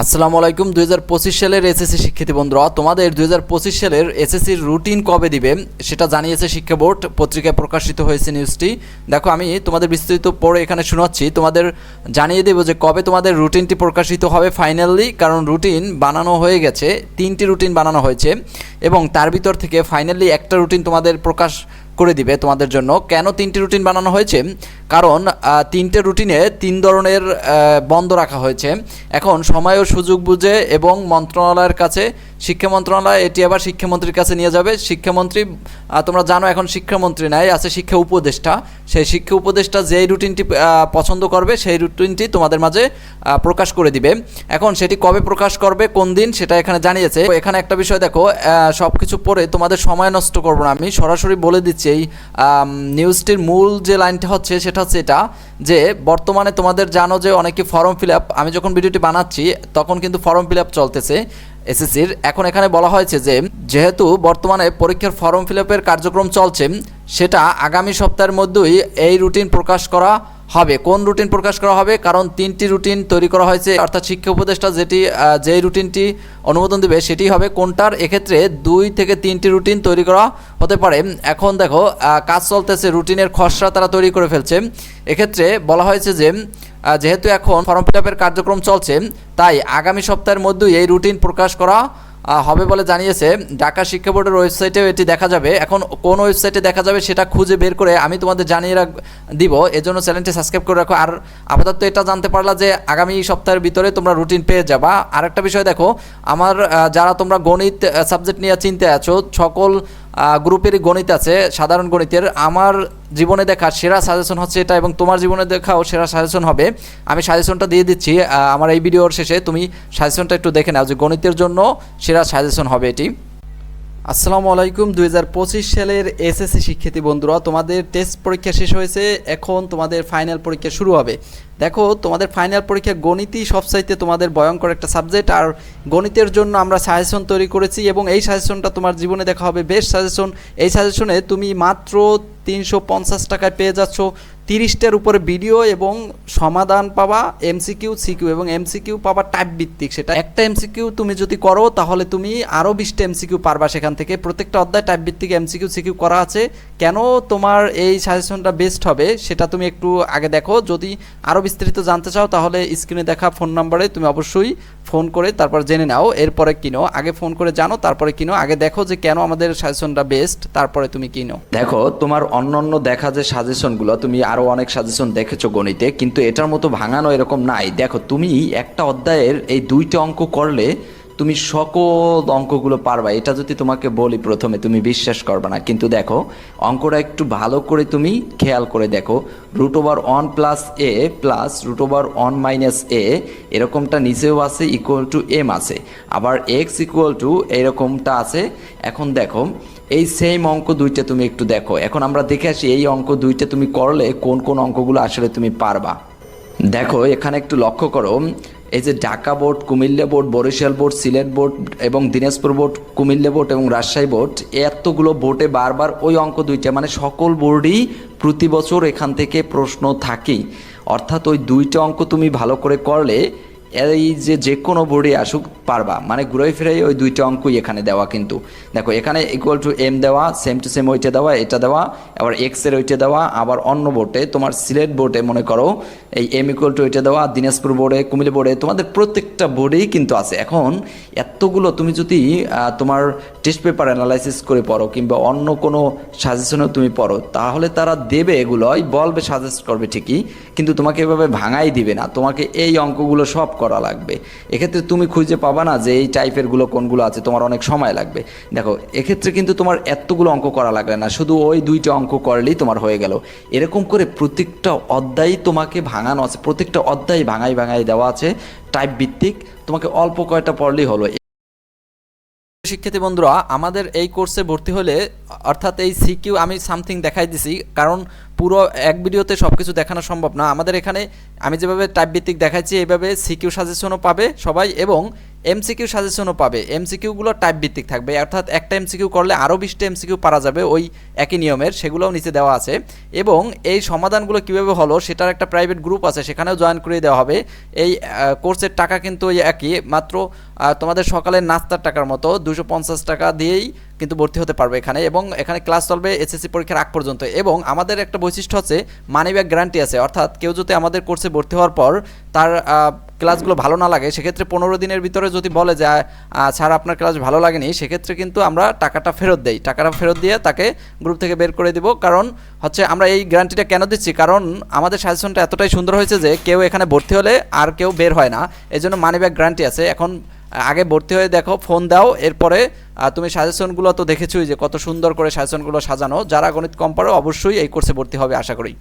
আসসালামু আলাইকুম, দুই হাজার পঁচিশ সালের এসএসসি শিক্ষার্থী বন্ধুরা, তোমাদের দুই হাজার পঁচিশ সালের এসএসসির রুটিন কবে দিবে সেটা জানিয়েছে শিক্ষা বোর্ড, পত্রিকায় প্রকাশিত হয়েছে নিউজটি। দেখো, আমি তোমাদের বিস্তারিত পড়ে এখানে শোনাচ্ছি। তোমাদের জানিয়ে দেবো যে কবে তোমাদের রুটিনটি প্রকাশিত হবে ফাইনালি, কারণ রুটিন বানানো হয়ে গেছে, তিনটি রুটিন বানানো হয়েছে, এবং তার ভিতর থেকে ফাইনালি একটা রুটিন তোমাদের প্রকাশ করে দিবে তোমাদের জন্য। কেন তিনটি রুটিন বানানো হয়েছে? কারণ তিনটে রুটিনে তিন ধরনের বন্ধ রাখা হয়েছে। এখন সময় ও সুযোগ বুঝে এবং মন্ত্রণালয়ের কাছে শিক্ষা মন্ত্রণালয়, এটি আবার শিক্ষামন্ত্রীর কাছে নিয়ে যাবে। শিক্ষামন্ত্রী তোমরা জানো এখন শিক্ষামন্ত্রী নাই, আছে শিক্ষা উপদেষ্টা। সেই শিক্ষা উপদেষ্টা যেই রুটিনটি পছন্দ করবে, সেই রুটিনটি তোমাদের মাঝে প্রকাশ করে দিবে। এখন সেটি কবে প্রকাশ করবে, কোন দিন, সেটা এখানে জানিয়েছে। এখানে একটা বিষয় দেখো সব কিছু পড়ে তোমাদের সময় নষ্ট করব না আমি। সরাসরি বলে দিচ্ছি এই নিউজটির মূল যে লাইনটা হচ্ছে, সেটা হচ্ছে এটা, যে বর্তমানে তোমাদের জানো যে অনেকে ফর্ম ফিল আপ আমি যখন ভিডিওটি বানাচ্ছি, তখন কিন্তু ফর্ম ফিল আপ চলতেছে। এসএসসির এখন এখানে বলা হয়েছে যে, যেহেতু বর্তমানে পরীক্ষার ফর্ম ফিল কার্যক্রম চলছে, সেটা আগামী সপ্তাহের মধ্যেই এই রুটিন প্রকাশ করা হবে। কোন রুটিন প্রকাশ করা হবে? কারণ তিনটি রুটিন তৈরি করা হয়েছে। অর্থাৎ শিক্ষা উপদেষ্টা যেটি যেই রুটিনটি অনুমোদন দেবে, সেটি হবে কোনটার? এক্ষেত্রে দুই থেকে তিনটি রুটিন তৈরি করা হতে পারে। এখন দেখো কাজ চলতেছে, রুটিনের খসড়া তারা তৈরি করে ফেলছে। এক্ষেত্রে বলা হয়েছে যে যেহেতু এখন ফর্ম ফিল কার্যক্রম চলছে, তাই আগামী সপ্তাহের মধ্যেই এই রুটিন প্রকাশ করা হবে বলে জানিয়েছে ঢাকা শিক্ষা বোর্ডের ওয়েবসাইটেও এটি দেখা যাবে। এখন কোন ওয়েবসাইটে দেখা যাবে সেটা খুঁজে বের করে আমি তোমাদের জানিয়ে রাখ দিব। এজন্য চ্যানেলটি সাবস্ক্রাইব করে রাখো। আর আপাতত এটা জানতে পারলা যে আগামী সপ্তাহের ভিতরে তোমরা রুটিন পেয়ে যাবা। আর একটা বিষয় দেখো, আমার যারা তোমরা গণিত সাবজেক্ট নিয়ে চিনতে আছো, সকল গ্রুপেরই গণিত আছে, সাধারণ গণিতের। আমার জীবনে দেখা সেরা সাজেশন হচ্ছে এটা এবং তোমার জীবনে দেখাও সেরা সাজেশন হবে। আমি সাজেশনটা দিয়ে দিচ্ছি আমার এই ভিডিওর শেষে তুমি সাজেশনটা একটু দেখে নাও যে গণিতের জন্য সেরা সাজেশন হবে এটি। আসসালামু আলাইকুম, দুই হাজার পঁচিশ সালের এসএসসি শিক্ষার্থী বন্ধুরা, তোমাদের টেস্ট পরীক্ষা শেষ হয়েছে, এখন তোমাদের ফাইনাল পরীক্ষা শুরু হবে। দেখো, তোমাদের ফাইনাল পরীক্ষা গণিতই সবচাইতে তোমাদের ভয়ঙ্কর একটা সাবজেক্ট আর গণিতের জন্য আমরা সাজেশন তৈরি করেছি, এবং এই সাজেশনটা তোমার জীবনে দেখা হবে। বেস্ট সাজেশন এই সাজেশনে তুমি মাত্র তিনশো পঞ্চাশ টাকায় পেয়ে যাচ্ছ। তিরিশটার উপরে ভিডিও এবং সমাধান পাবা এমসিকিউ সিকিউ এবং এমসিকিউ পাবা টাইপ ভিত্তিক। সেটা একটা এমসিকিউ তুমি যদি করো, তাহলে তুমি আরও বিশটা এমসিকিউ পারবা সেখান থেকে। প্রত্যেকটা অধ্যায় টাইপ ভিত্তিক এমসিকিউ সিকিউ করা আছে। কেন তোমার এই সাজেশনটা বেস্ট হবে, সেটা তুমি একটু আগে দেখো। যদি আরও বিস্তারিত জানতে চাও, তাহলে স্ক্রিনে দেখা ফোন নাম্বারে তুমি অবশ্যই ফোন করে তারপর জেনে নাও। এরপরে কিনো। আগে ফোন করে জানো, তারপরে কিনো। আগে দেখো যে কেন আমাদের সাজেশনটা বেস্ট তারপরে তুমি কিনো। দেখো, তোমার অন্য অন্য দেখা যে সাজেশনগুলো তুমি আরও অনেক সাজেশন দেখেছ গণিতে, কিন্তু এটার মতো ভাঙানো এরকম নাই। দেখো, তুমি একটা অধ্যায়ের এই দুইটা অঙ্ক করলে তুমি সকল অঙ্কগুলো পারবা। এটা যদি তোমাকে বলি প্রথমে, তুমি বিশ্বাস করবে না। কিন্তু দেখো, অঙ্কটা একটু ভালো করে তুমি খেয়াল করে দেখো। Root over one plus A plus root over one minus A এরকমটা নিচেও আছে ইকুয়াল টু এম আছে। আবার এক্স ইকুয়াল টু এরকমটা আছে। এখন দেখো এই সেম অঙ্ক দুইটা তুমি একটু দেখো। এখন আমরা দেখে আসি এই অঙ্ক দুইটা তুমি করলে কোন কোন অঙ্কগুলো আসলে তুমি পারবা। দেখো, এখানে একটু লক্ষ্য করো। এই যে Dhaka board, Comilla board, Barishal board, Sylhet board এবং দিনাজপুর বোর্ড, কুমিল্লা বোর্ড এবং রাজশাহী বোর্ড, এতগুলো বোর্ডে বারবার ওই অঙ্ক দুইটা মানে সকল বোর্ডই প্রতি বছর এখান থেকে প্রশ্ন থাকেই। অর্থাৎ ওই দুইটা অঙ্ক তুমি ভালো করে করলে, এই যে যে কোনো বোর্ডে আসুক পারবা। মানে ঘুরে ফিরে ওই দুইটা অঙ্কই এখানে দেওয়া কিন্তু। দেখো, এখানে ইকুয়াল টু এম দেওয়া সেম টু সেম ওইটা দেওয়া, এটা দেওয়া, আবার এক্সের ওইটা দেওয়া, আবার অন্য বোর্ডে তোমার সিলেট বোর্ডে মনে করো, এই এম ইকুয়াল টু ওইটা দেওয়া, দিনাজপুর বোর্ডে কুমিল্লা বোর্ডে তোমাদের প্রত্যেকটা বোর্ডেই কিন্তু আছে। এখন এতগুলো তুমি যদি তোমার টেস্ট পেপার অ্যানালাইসিস করে পড়ো কিংবা অন্য কোনো সাজেশনও তুমি পড়ো, তাহলে তারা দেবে এগুলোই, বলবে সাজেস্ট করবে ঠিকই, কিন্তু তোমাকে এভাবে ভাঙাই দিবে না। তোমাকে এই অঙ্কগুলো সব করা লাগবে। এক্ষেত্রে তুমি খুঁজে পাবা না যে এই টাইপেরগুলো কোনগুলো আছে, তোমার অনেক সময় লাগবে। দেখো, এক্ষেত্রে কিন্তু তোমার এতগুলো অঙ্ক করা লাগবে না, শুধু ওই দুইটা অঙ্ক করলেই তোমার হয়ে গেল। এরকম করে প্রত্যেকটা অধ্যায় তোমাকে ভাঙানো আছে, প্রত্যেকটা অধ্যায় ভাঙাই ভাঙাই দেওয়া আছে টাইপ ভিত্তিক। তোমাকে অল্প কয়টা পড়লেই হলো। শিক্ষার্থী বন্ধুরা, আমাদের এই কোর্সে ভর্তি হলে, অর্থাৎ এই সিকিউ আমি সামথিং দেখাই দিছি, কারণ পুরো এক ভিডিওতে সব কিছু দেখানো সম্ভব না। আমাদের এখানে, আমি যেভাবে টাইপ ভিত্তিক দেখাচ্ছি এইভাবে সিকিউ সাজেশনও পাবে সবাই, এবং এমসিকিউ সাজেশনও পাবে। এমসিকিউগুলো টাইপ ভিত্তিক থাকবে। অর্থাৎ একটা এমসিকিউ করলে আরও বিশটা এমসিকিউ পারা যাবে ওই একই নিয়মের, সেগুলোও নিচে দেওয়া আছে। এবং এই সমাধানগুলো কীভাবে হলো সেটার একটা প্রাইভেট গ্রুপ আছে, সেখানেও জয়েন করে দেওয়া হবে। এই কোর্সের টাকা কিন্তু ওই একই, মাত্র তোমাদের সকালের নাস্তার টাকার মতো দুশো পঞ্চাশ টাকা দিয়েই কিন্তু ভর্তি হতে পারবে এখানে। এবং এখানে ক্লাস চলবে এসএসসি পরীক্ষার আগ পর্যন্ত। এবং আমাদের একটা বৈশিষ্ট্য হচ্ছে মানি ব্যাক গ্যারান্টি আছে। অর্থাৎ কেউ যদি আমাদের কোর্সে ভর্তি হওয়ার পর তার ক্লাসগুলো ভালো না লাগে, সেক্ষেত্রে পনেরো দিনের ভিতরে যদি বলে যে স্যার, আপনার ক্লাস ভালো লাগেনি, সেক্ষেত্রে কিন্তু আমরা টাকাটা ফেরত দেই। টাকাটা ফেরত দিয়ে তাকে গ্রুপ থেকে বের করে দিব। কারণ হচ্ছে আমরা এই গ্যারান্টিটা কেন দিচ্ছি? কারণ আমাদের সাজেশনটা এতটাই সুন্দর হয়েছে যে, কেউ এখানে ভর্তি হলে আর কেউ বের হয় না। এই জন্য মানি ব্যাক গ্যারান্টি আছে। এখন আগে ভর্তি হয়ে দেখো ফোন দাও। এরপরে তুমি সাজেশনগুলো তো দেখেছোই যে, কত সুন্দর করে সাজেশনগুলো সাজানো। যারা গণিত কম পারো অবশ্যই এই কোর্সে ভর্তি হবে, আশা করি।